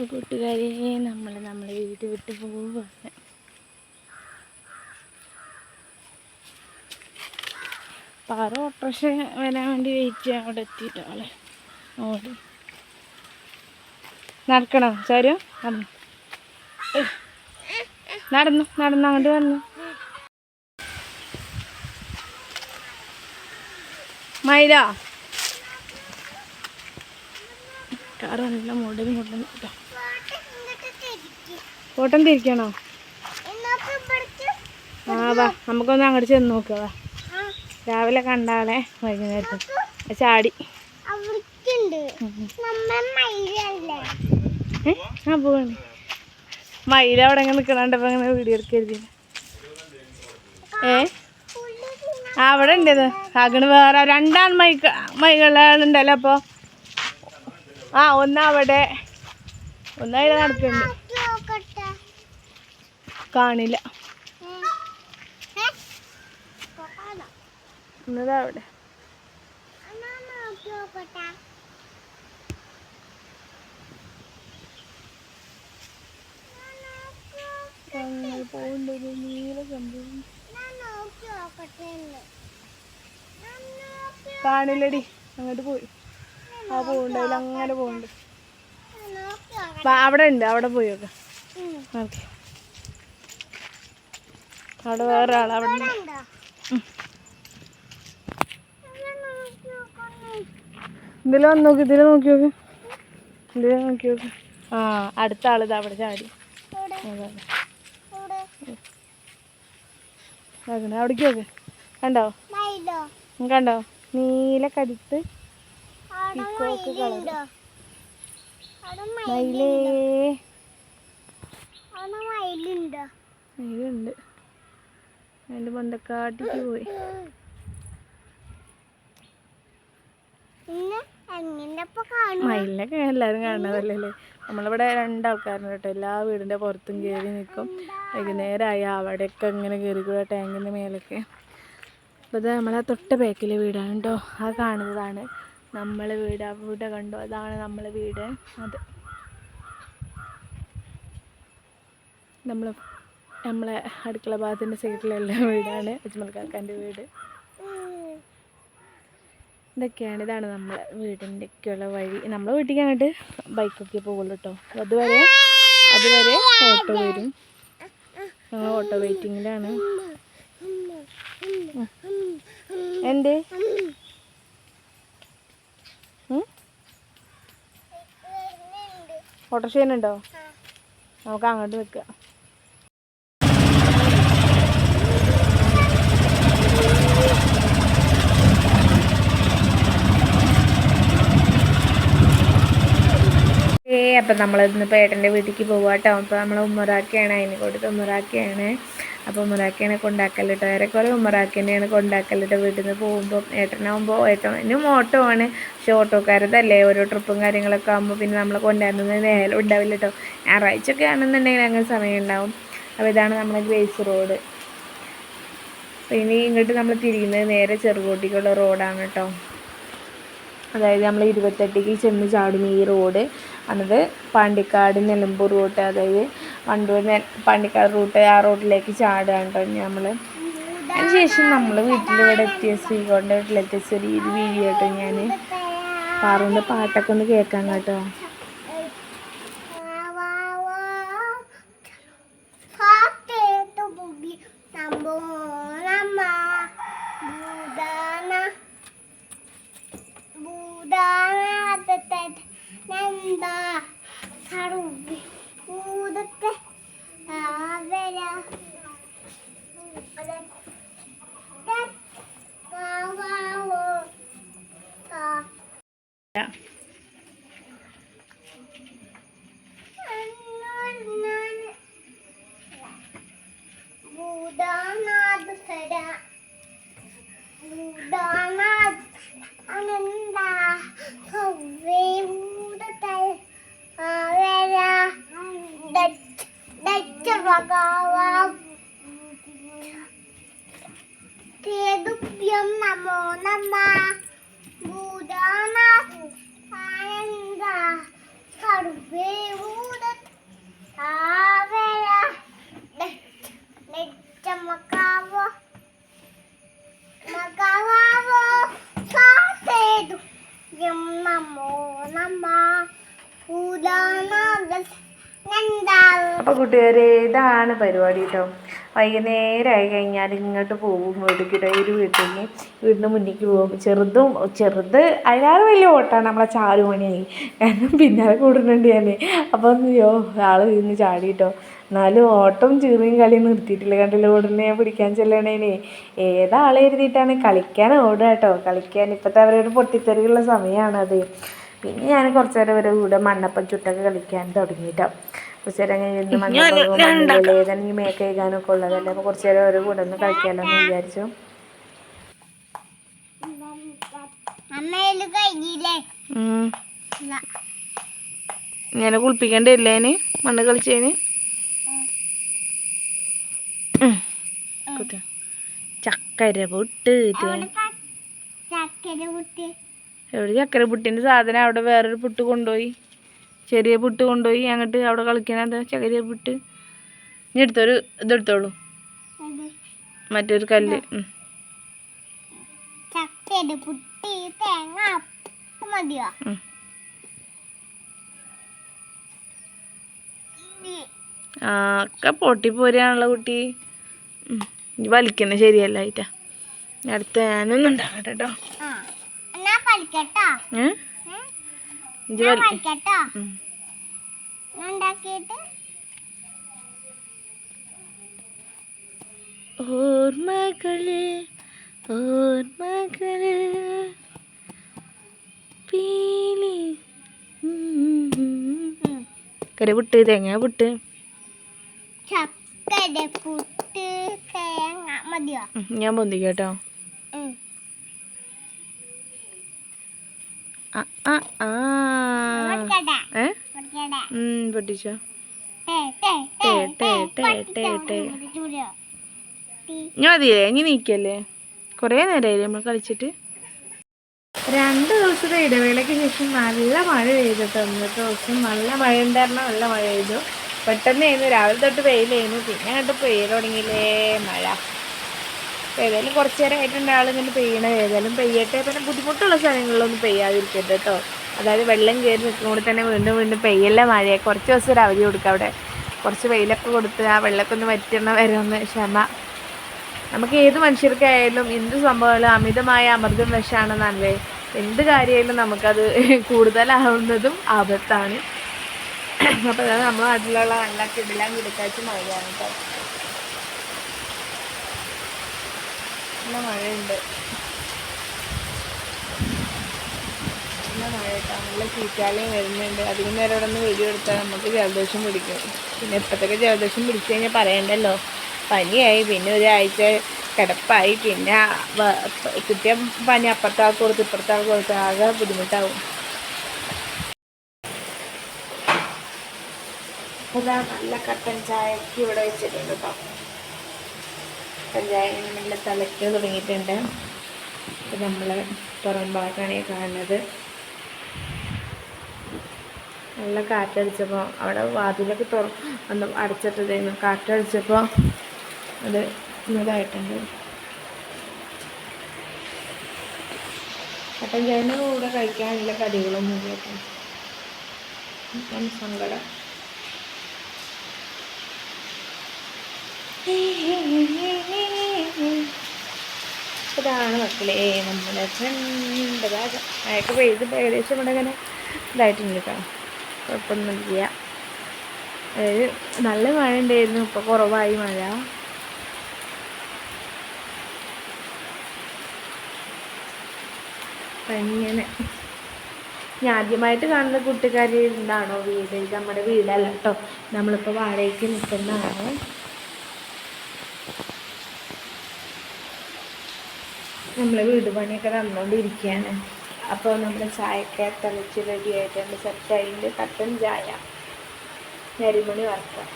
അപ്പോൾ കൂട്ടുകാരെ നമ്മൾ നമ്മളെ വീട് വിട്ട് പോവുകയാണ് പാറ ഓട്ടോറിക്ഷ വരാൻ വേണ്ടി വെയിറ്റ് ചെയ്യാൻ അവിടെ എത്തിയിട്ടാളെ ഓടി. നടക്കണം? ചാരു നടന്നു. നടന്നു നടന്നു അങ്ങോട്ട് വന്നു. മൈല കാറ് നല്ല മുടങ്ങി മുടങ്ങി കേട്ടോ ഓട്ടം തിരിക്കണോ ആ വാ നമുക്കൊന്ന് അങ്ങോട്ട് ചെന്ന് നോക്കുക വാ. രാവിലെ കണ്ടാളെ വൈകുന്നേരത്ത്. ചാടി. ആ പോവാണ്. മയിൽ അവിടെ ഇങ്ങനെ നിൽക്കണണ്ടപ്പോ അങ്ങനെ വീഡിയോ എടുക്കരുത്. ഏ? ആ അവിടെ ഉണ്ടത് അകണ് വേറെ രണ്ടാൺ മൈക്ക് മൈകളുണ്ടല്ലോ അപ്പോൾ ആ ഒന്നവിടെ അവിടെ. ഒന്ന് നടക്കുന്നുണ്ട് കാണില്ല. അവിടെ. നീല സംഭവം. കാണില്ലടി. അങ്ങോട്ട് പോയി. ആ പോകണ്ട അങ്ങനെ. വാ, അവിടെ ഉണ്ട്. അവിടെ പോയി നോക്കാം. ഓക്കെ. അവിടെ വേറെ ആളവിടെ? ഉം. നോക്കി നോക്കണേ. ഇതിൽ വന്ന് നോക്ക് ഇതിൽ നോക്കി നോക്ക്. ഇതിൽ നോക്കി നോക്ക്. ആ അടുത്ത ആളിത് അവിടെ ചാടി. അവിടേക്ക് നോക്ക്. കണ്ടോ? കണ്ടോ? നീല കടുത്ത് പീക്കോക്ക് കളർ മയിലേ. മയിലുണ്ടോ? അവിടെ? അതിന്റെ ബന്ധക്കാട്ടിക്ക് പോയി മയിലൊക്കെ എല്ലാവരും കാണുന്നതല്ലേ അല്ലേ? നമ്മളിവിടെ രണ്ടാൾക്കാരുണ്ട് കേട്ടോ. എല്ലാ വീടിന്റെ പുറത്തും കയറി നിൽക്കും വൈകുന്നേരമായി അവിടെയൊക്കെ ഇങ്ങനെ കയറി കൂടെ ടാങ്കിന്റെ മേലൊക്കെ. അപ്പോൾ ഇത് നമ്മളെ തൊട്ട് ബാക്കിലെ വീടാണ് കേട്ടോ. ആ കാണുന്നതാണ് നമ്മളെ വീട്. ആ വീട് കണ്ടോ? അതാണ് നമ്മളെ വീട്. അത്. നമ്മൾ നമ്മളെ അടുക്കള ഭാഗത്തിന്റെ സൈഡിലുള്ള വീടാണ്. അജ്മൽ കാക്കാന്റെ വീട്. ഇതൊക്കെയാണ് ഇതാണ് നമ്മളെ വീടിന്റെയൊക്കെയുള്ള വഴി. നമ്മളെ വീട്ടിലേക്ക് അങ്ങോട്ട് ബൈക്കൊക്കെ പോകുള്ളൂ കേട്ടോ അതുവരെ അതുവരെ ഓട്ടോ വരും. ഞങ്ങൾ ഓട്ടോ വെയിറ്റിങ്ങിലാണ് എന്തേ? ഓട്ടോ ചെയ്യുന്നുണ്ടോ നമുക്ക് അങ്ങോട്ട് നിൽക്കാം ഏ അപ്പം നമ്മൾ ഇന്നിപ്പോൾ ഏട്ടന്റെ വീട്ടിലേക്ക് പോവാം കേട്ടോ അപ്പോൾ നമ്മൾ ഉമ്മറാക്കിയാണ് അതിന് കൊടുത്ത് ഉമ്മറാക്കിയാണ്. അപ്പോൾ ഉമ്മറാക്കിയാണ് കൊണ്ടാക്കൽ കേട്ടോ ഏറെക്കുറെ ഉമ്മറാക്കിനെയാണ് കൊണ്ടാക്കൽ കേട്ടോ വീട്ടിൽ നിന്ന് പോകുമ്പോൾ ഏട്ടനാകുമ്പോൾ ഏട്ടനും ഓട്ടോ ആണ്. പക്ഷേ ഓട്ടോക്കാരതല്ലേ. ഓരോ ട്രിപ്പും കാര്യങ്ങളൊക്കെ ആകുമ്പോൾ പിന്നെ നമ്മൾ കൊണ്ടുവരുന്നത് നേരം ഉണ്ടാവില്ല കേട്ടോ ഞായറാഴ്ചയൊക്കെ ആണെന്നുണ്ടെങ്കിൽ അങ്ങനെ സമയം ഉണ്ടാവും. അപ്പോൾ ഇതാണ് നമ്മുടെ ഗ്രേസ് റോഡ്. അപ്പോൾ ഇനി ഇങ്ങോട്ട് നമ്മൾ തിരിയുന്നത് നേരെ ചെറുകോട്ടിക്കുള്ള റോഡാണ് കേട്ടോ അതായത് നമ്മൾ ഇരുപത്തെട്ടിക്ക് ചെന്ന് ചാടും ഈ റോഡ് അന്നത് പാണ്ടിക്കാട് നിലമ്പൂർ റൂട്ട് അതായത് വണ്ടൂർ പാണ്ടിക്കാട് റൂട്ട് ആ റോഡിലേക്ക് ചാടുകയാണ് കേട്ടോ നമ്മൾ അതിനുശേഷം നമ്മൾ വീട്ടിലിവിടെ എത്തിയ ശ്രീകോടിന്റെ വീട്ടിലെത്തിയ ചെറിയൊരു വീഡിയോ കേട്ടോ ഞാൻ പാറുണ്ട് പാട്ടൊക്കെ ഒന്ന് കേൾക്കാം കേട്ടോ. Ananda. Kove budatai. Avera. Dat. പച്ച ഭഗവാൻ തേതുഭ്യം നമോ നമ. ഭൂതാന ആനന്ദ സർവേ ഭൂത ആവര നെച്ച മക്കാവോ മക്കാവോ സാതേതുഭ്യം നമോ നമ. ഭൂതാന ദശ അപ്പോൾ കൂട്ടുകാരെ ഇതാണ് പരിപാടി കേട്ടോ വൈകുന്നേരമായി കഴിഞ്ഞാൽ ഇങ്ങോട്ട് പോകും വീട്ടിൽ ഒരു വീട്ടിലേക്ക് വീടിന് മുന്നിലേക്ക് പോകും. ചെറുതും ചെറുത് അയാൾ വലിയ ഓട്ടാണ് നമ്മളെ ചാരു മണിയായി കാരണം പിന്നാലെ കൂടുന്നുണ്ട് ഞാൻ അപ്പോൾ അയ്യോ ആൾ ഇന്ന് ചാടിട്ടോ. എന്നാലും ഓട്ടം ചീറിയും കളിയും നിർത്തിയിട്ടില്ല. കണ്ടില്ല ഉടനെ പിടിക്കാൻ ചെല്ലണേനെ. ഏതാളെ എഴുതിയിട്ടാണ് കളിക്കാൻ ഓടുക കേട്ടോ കളിക്കാൻ ഇപ്പോഴത്തെ അവരൊരു പൊട്ടിത്തെറിയുള്ള സമയമാണത്. പിന്നെ ഞാൻ കുറച്ച് നേരം ഒരു കൂടെ മണ്ണപ്പം ചുട്ടൊക്കെ കളിക്കാൻ തുടങ്ങിയിട്ടോ കുറച്ച് നേരം കഴിഞ്ഞ് മണ്ണപ്പം ഏതെങ്കിലും മേക്ക് കഴുകാനൊക്കെ ഉള്ളതല്ലേ? അപ്പോൾ കുറച്ച് നേരം ഒരു കൂടെ ഒന്ന് കളിക്കാമല്ലോ എന്ന് വിചാരിച്ചു ഇങ്ങനെ കുളിപ്പിക്കണ്ടല്ലേ അതിന് മണ്ണ് കളിച്ചതിന് ചക്കര പൊട്ട് ചക്കര കുട്ടി എവിടെ ചക്കര പുട്ടിന്റെ സാധനം? അവിടെ വേറൊരു പുട്ട് കൊണ്ടുപോയി. ചെറിയ പുട്ട് കൊണ്ടുപോയി. അങ്ങോട്ട് അവിടെ കളിക്കണത് ചക്കര പുട്ട്. ഇനി എടുത്തൊരു ഇതെടുത്തോളൂ മറ്റൊരു കല്ല്. പുട്ടി. ആ ഒക്കെ പൊട്ടിപ്പോരാണല്ലോ കുട്ടി. ഉം. ഇനി വലിക്കുന്നത് ശരിയല്ല ആയിട്ടാ അടുത്ത ഞാനൊന്നും ഉണ്ടാകട്ടെ കേട്ടോ. ഓർമ്മകൾ ഓർമ്മകൾ. പീലി. കര പുട്ട് തേങ്ങ പുട്ട്. ചക്കര പുട്ട് തേങ്ങ. മതിയോ? ഞാൻ പൊന്തിക്കാം ഏ? പൊട്ടിച്ചോ. മതിയേ ഇനി നീക്കല്ലേ? കുറേ നേരമായില്ലേ നമ്മൾ കളിച്ചിട്ട്? രണ്ടു ദിവസത്തെ ഇടവേളയ്ക്ക് ശേഷം നല്ല മഴ പെയ്തു തന്നിട്ട് ദിവസം നല്ല മഴ ഉണ്ടായിരുന്ന നല്ല മഴ പെയ്തു. പെട്ടെന്ന് ആയിരുന്നു. രാവിലെ തൊട്ട് വെയിലായിരുന്നു. പിന്നെ അങ്ങോട്ട് പെയ്തു തുടങ്ങിയില്ലേ മഴ. ഏതായാലും കുറച്ച് നേരമായിട്ടുണ്ട് ആളിങ്ങനെ പെയ്യണത്. ഏതായാലും പെയ്യട്ടെ. പിന്നെ ബുദ്ധിമുട്ടുള്ള സ്ഥലങ്ങളിലൊന്നും പെയ്യാതിരിക്കട്ടെ കേട്ടോ. അതായത് വെള്ളം കയറി നിൽക്കുന്നതുകൊണ്ട് തന്നെ വീണ്ടും വീണ്ടും പെയ്യല്ല മഴയെ. കുറച്ച് ദിവസം ഒരു അവധി കൊടുക്കുക അവിടെ. കുറച്ച് വെയിലൊക്കെ കൊടുത്ത് ആ വെള്ളമൊക്കെ ഒന്ന് വറ്റണ വരെ ഒന്ന് ക്ഷമ. നമുക്ക് ഏത് മനുഷ്യർക്കായാലും എന്ത് സംഭവമായാലും അമിതമായ അമൃതം വിഷമാണെന്നല്ലേ എന്ത് കാര്യമായാലും നമുക്കത് കൂടുതലാവുന്നതും ആപത്താണ്. അപ്പോൾ അത് നമ്മുടെ നാട്ടിലുള്ള നല്ല കിടിലാൻ കിടക്കാച്ച് മഴയാണ് കേട്ടോ. നല്ല മഴയുണ്ട്. നല്ല മഴ കേട്ടോ നല്ല ചീറ്റാലയും വരുന്നുണ്ട്. അധികം നേരം ഇവിടെ നിന്ന് വെടി എടുത്താൽ നമുക്ക് ജലദോഷം പിടിക്കും. പിന്നെ ഇപ്പോഴത്തേക്ക് ജലദോഷം പിടിച്ചു കഴിഞ്ഞാൽ പറയണ്ടല്ലോ. പനിയായി. പിന്നെ ഒരാഴ്ച കിടപ്പായി. പിന്നെ കിട്ടിയ പനി അപ്പുറത്താൾക്ക് കൊടുത്ത് ഇപ്പുറത്താൾക്ക് കൊടുത്ത് ആകെ ബുദ്ധിമുട്ടാവും. നല്ല കട്ടൻ ചായക്ക് ഇവിടെ വെച്ചിട്ടുണ്ട് കേട്ടോ. കട്ടൻ ചായ ഇങ്ങനെ നല്ല തിളയ്ക്ക് തുടങ്ങിയിട്ടുണ്ട്. ഇപ്പം നമ്മൾ പുറം ഭാഗത്താണ് ഈ കാണുന്നത്. നല്ല കാറ്റടിച്ചപ്പോൾ അവിടെ വാതിലൊക്കെ തുറ ഒന്ന് അടച്ചിട്ടതായിരുന്നു കാറ്റടിച്ചപ്പോൾ അത് ഇതായിട്ടുണ്ട്. കട്ടൻ ചായന്റെ കൂടെ കഴിക്കാനുള്ള കടികളൊന്നും ഇല്ല സങ്കടം. ഇതാണ് മക്കളെ നമ്മുടെ ഫ്രണ്ട് ഭാഗം അയാൾക്ക് പെയ്ത് ഏകദേശം ഇവിടെ ഇങ്ങനെ ഇതായിട്ടുണ്ട് കേട്ടോ. കുഴപ്പമൊന്നുമില്ല അതായത് നല്ല മഴ ഉണ്ടായിരുന്നു ഇപ്പോൾ കുറവായി മഴ. ഇങ്ങനെ. ഞാൻ ആദ്യമായിട്ട് കാണുന്ന കൂട്ടുകാരി ഉണ്ടാണോ വീട്? നമ്മുടെ വീടല്ല കേട്ടോ. നമ്മളിപ്പോൾ വാടകയ്ക്ക് നിൽക്കുന്നതാണ് നമ്മൾ വീട് പണിയൊക്കെ നടന്നുകൊണ്ടിരിക്കുകയാണ് അപ്പോൾ നമ്മൾ ചായയൊക്കെ തിളച്ച് റെഡി ആയിട്ടുണ്ട്. സെറ്റായിട്ടുണ്ട് കട്ടൻ ചായ. നരിമണി വറുക്കാം